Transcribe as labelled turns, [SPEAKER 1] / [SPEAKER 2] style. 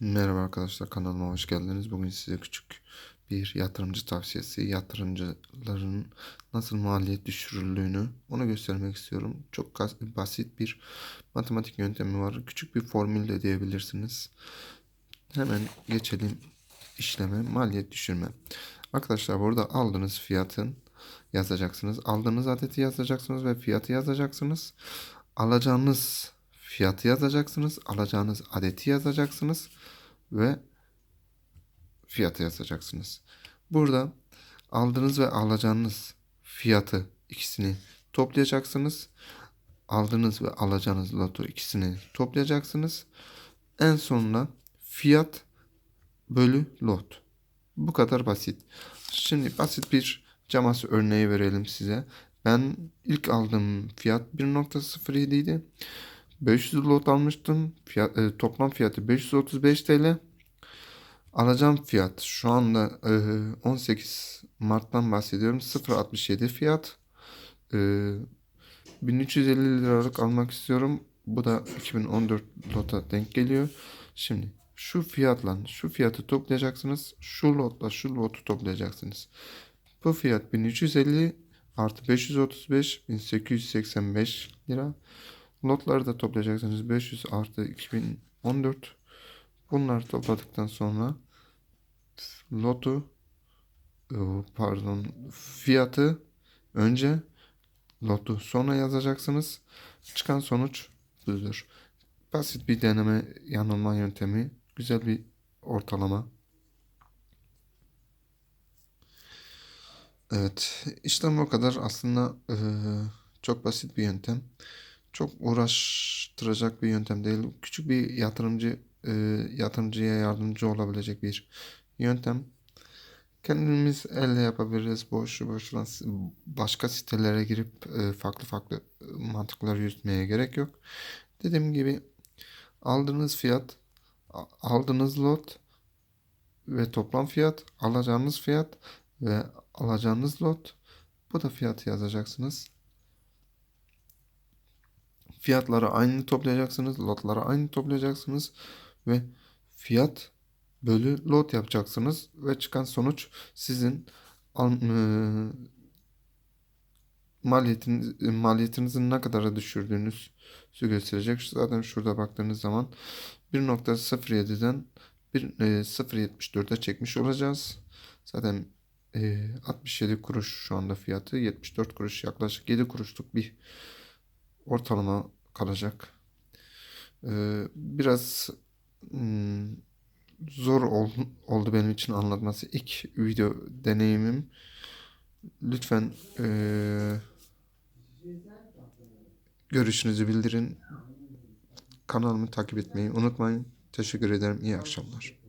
[SPEAKER 1] Merhaba arkadaşlar kanalıma hoş geldiniz. Bugün size küçük bir yatırımcı tavsiyesi, yatırımcıların nasıl maliyet düşürüldüğünü onu göstermek istiyorum. Çok basit bir matematik yöntemi var. Küçük bir formül de diyebilirsiniz. Hemen geçelim işleme, maliyet düşürme. Arkadaşlar burada aldığınız fiyatın yazacaksınız. Aldığınız adeti yazacaksınız ve fiyatı yazacaksınız. Alacağınız fiyatı yazacaksınız. Alacağınız adeti yazacaksınız ve fiyatı yazacaksınız. Burada aldığınız ve alacağınız fiyatı ikisini toplayacaksınız. Aldığınız ve alacağınız loto ikisini toplayacaksınız. En sonunda fiyat bölü lot. Bu kadar basit. Şimdi basit bir camas örneği verelim size. Ben ilk aldığım fiyat 1.07 idi. 500 lot almıştım. Fiyat, e, toplam fiyatı 535 TL. Alacağım fiyat şu anda e, 18 Mart'tan bahsediyorum. 0.67 fiyat. E, 1350 liralık almak istiyorum. Bu da 2014 lota denk geliyor. Şimdi şu fiyatla şu fiyatı toplayacaksınız. Şu lotla şu lotu toplayacaksınız. Bu fiyat 1350 artı 535 1885 lira. Lotları da toplayacaksınız. 500 artı 2014. Bunları topladıktan sonra lotu e, pardon fiyatı önce lotu sonra yazacaksınız. Çıkan sonuç budur. Basit bir deneme yanılma yöntemi. Güzel bir ortalama. Evet, işlem o kadar. Aslında e, çok basit bir yöntem. Çok uğraştıracak bir yöntem değil. Küçük bir yatırımcı e, yatırımcıya yardımcı olabilecek bir yöntem. Kendimiz elle yapabiliriz. Boş boşuna başka sitelere girip e, farklı farklı mantıklar yürütmeye gerek yok. Dediğim gibi aldığınız fiyat, aldığınız lot ve toplam fiyat, alacağınız fiyat ve alacağınız lot. Bu da fiyatı yazacaksınız. Fiyatları aynı toplayacaksınız. Lotları aynı toplayacaksınız. Ve fiyat bölü lot yapacaksınız. Ve çıkan sonuç sizin e, maliyetiniz, maliyetinizin ne kadara düşürdüğünüzü gösterecek. Zaten şurada baktığınız zaman 1.07'den 0.74'e çekmiş olacağız. Zaten 67 kuruş şu anda fiyatı. 74 kuruş yaklaşık 7 kuruşluk bir ortalama kalacak. Biraz hmm, zor oldu benim için anlatması. İlk video deneyimim. Lütfen görüşünüzü bildirin. Kanalımı takip etmeyi unutmayın. Teşekkür ederim. İyi akşamlar.